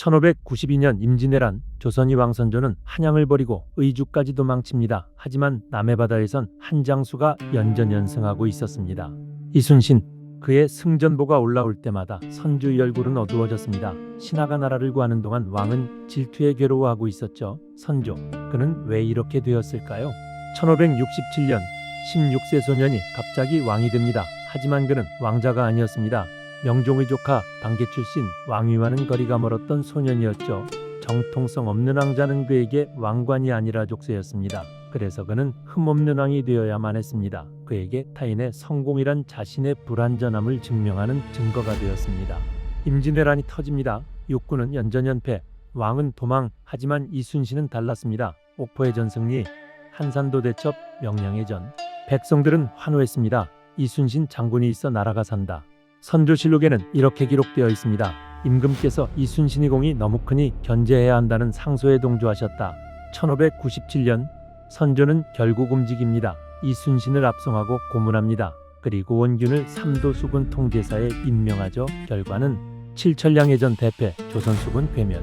1592년 임진왜란 조선이 왕선조는 한양을 버리고 의주까지 도망칩니다. 하지만 남해바다에선 한장수가 연전연승하고 있었습니다. 이순신 그의 승전보가 올라올 때마다 선주의 얼굴은 어두워졌습니다. 신하가 나라를 구하는 동안 왕은 질투에 괴로워하고 있었죠. 선조 그는 왜 이렇게 되었을까요? 1567년 16세 소년이 갑자기 왕이 됩니다. 하지만 그는 왕자가 아니었습니다. 명종의 조카 방계 출신 왕위와는 거리가 멀었던 소년이었죠. 정통성 없는 왕자는 그에게 왕관이 아니라 족쇄였습니다. 그래서 그는 흠없는 왕이 되어야만 했습니다. 그에게 타인의 성공이란 자신의 불완전함을 증명하는 증거가 되었습니다. 임진왜란이 터집니다. 육군은 연전연패, 왕은 도망. 하지만 이순신은 달랐습니다. 옥포의 전승리, 한산도 대첩, 명량의 전. 백성들은 환호했습니다. 이순신 장군이 있어 나라가 산다. 선조실록에는 이렇게 기록되어 있습니다. 임금께서 이순신의 공이 너무 크니 견제해야 한다는 상소에 동조하셨다. 1597년 선조는 결국 움직입니다. 이순신을 압송하고 고문합니다. 그리고 원균을 삼도 수군 통제사에 임명하죠. 결과는 칠천량해전 대패, 조선 수군 괴멸.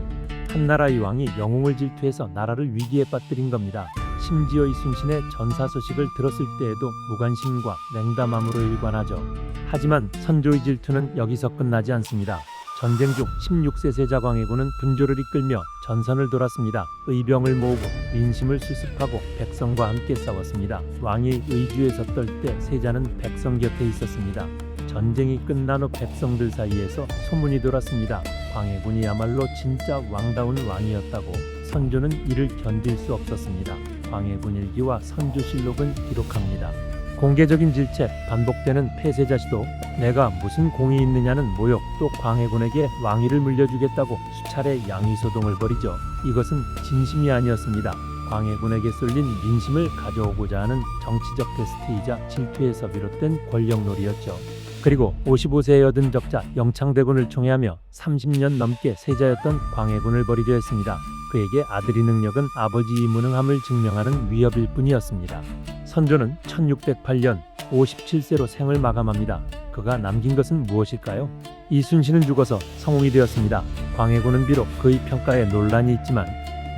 한나라의 왕이 영웅을 질투해서 나라를 위기에 빠뜨린 겁니다. 심지어 이순신의 전사 소식을 들었을 때에도 무관심과 냉담함으로 일관하죠. 하지만 선조의 질투는 여기서 끝나지 않습니다. 전쟁 중 16세 세자 광해군은 분조를 이끌며 전선을 돌았습니다. 의병을 모으고 민심을 수습하고 백성과 함께 싸웠습니다. 왕이 의주에 섰떨 때 세자는 백성 곁에 있었습니다. 전쟁이 끝난 후 백성들 사이에서 소문이 돌았습니다. 광해군이야말로 진짜 왕다운 왕이었다고 선조는 이를 견딜 수 없었습니다. 광해군 일기와 선조실록은 기록합니다. 공개적인 질책, 반복되는 폐쇄자시도 내가 무슨 공이 있느냐는 모욕, 또 광해군에게 왕위를 물려주겠다고 수차례 양위소동을 벌이죠. 이것은 진심이 아니었습니다. 광해군에게 쏠린 민심을 가져오고자 하는 정치적 테스트이자 질투에서 비롯된 권력놀이였죠. 그리고 55세에 얻은 적자 영창대군을 총애하며 30년 넘게 세자였던 광해군을 버리려 했습니다. 그에게 아들의 능력은 아버지의 무능함을 증명하는 위협일 뿐이었습니다. 선조는 1608년 57세로 생을 마감합니다. 그가 남긴 것은 무엇일까요? 이순신은 죽어서 성웅이 되었습니다. 광해군은 비록 그의 평가에 논란이 있지만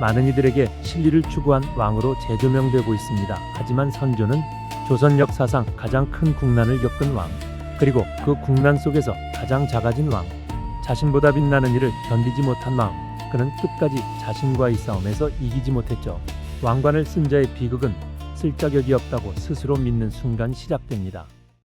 많은 이들에게 신리를 추구한 왕으로 재조명되고 있습니다. 하지만 선조는 조선 역사상 가장 큰 국난을 겪은 왕, 그리고 그 국난 속에서 가장 작아진 왕, 자신보다 빛나는 일을 견디지 못한 마음, 그는 끝까지 자신과의 싸움에서 이기지 못했죠. 왕관을 쓴 자의 비극은 쓸 자격이 없다고 스스로 믿는 순간 시작됩니다.